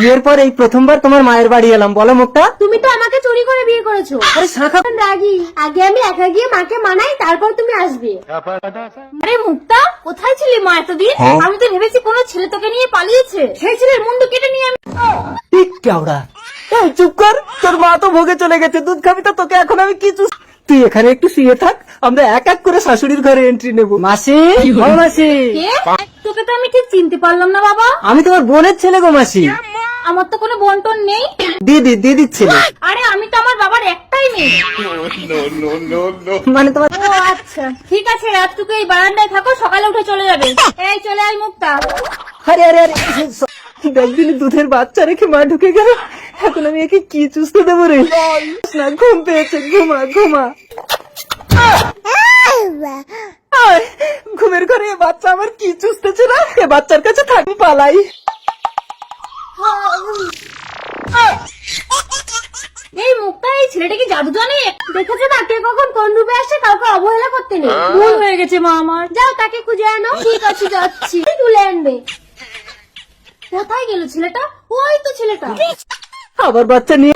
বিয়ের পর এই প্রথমবার তোমার মায়ের বাড়ি এলাম। বলো মুখটা। তুমি তো আমাকে চুরি করে বিয়ে করেছ। আরে শাখা রাগি। আগে আমি একা গিয়ে মাকে মানাই তারপর তুমি আসবে। আরে মুক্তা কোথায় ছিলি মা এতদিন? আমি তো ভেবেছি কোনো ছেলে তোকে নিয়ে পালিয়েছে। সেই ছেলের মুন্ডু কেটে নিয়ে আমি ঠিক কেওড়া। এই চুপ কর। তোর মা তো ভোগে চলে গেছে। দুধ খাবি তো তোকে এখন আমি কিছু তুই এখানে একটু শুয়ে থাক। আমরা এক এক করে শাশুড়ির ঘরে এন্ট্রি নেব। মাসি মাসি। কে? তোকে তো আমি ঠিক চিনতে পারলাম না বাবা। আমি তোমার বোনের ছেলে গো মাসি। আমার তো কোনো বন্টন নেই। দিদি দিদির ছেলে আরে আমি তো আমার বাবার একটাই মেয়ে। মানে তোমার ও আচ্ছা। ঠিক আছে রাতটুকু এই বারান্দায় থাকো সকালে উঠে চলে যাবে। এই চলে আয় মুক্তা আরে আরে আরে একদিন দুধের বাচ্চা রেখে মা ঢুকে গেল। এখন আমি একে কি চুষতে দেবো রে? না ঘুম পেয়েছে ঘুমা ঘুমা। ঘুমের ঘরে বাচ্চা আমার কি চুষতেছে না? এ বাচ্চার কাছে থাকবি পালাই। এই মুক্তা এই ছেলেটা কি জাদু জানে? দেখেছ না কে কখন কোন রূপে আসে কাউকে অবহেলা করতে নেই। ভুল হয়ে গেছে মা আমার। যাও তাকে খুঁজে আনো। ঠিক আছে যাচ্ছি। তুলে আনবে। কোথায় গেল ছেলেটা? ওই তো ছেলেটা। আবার বাচ্চা নিয়ে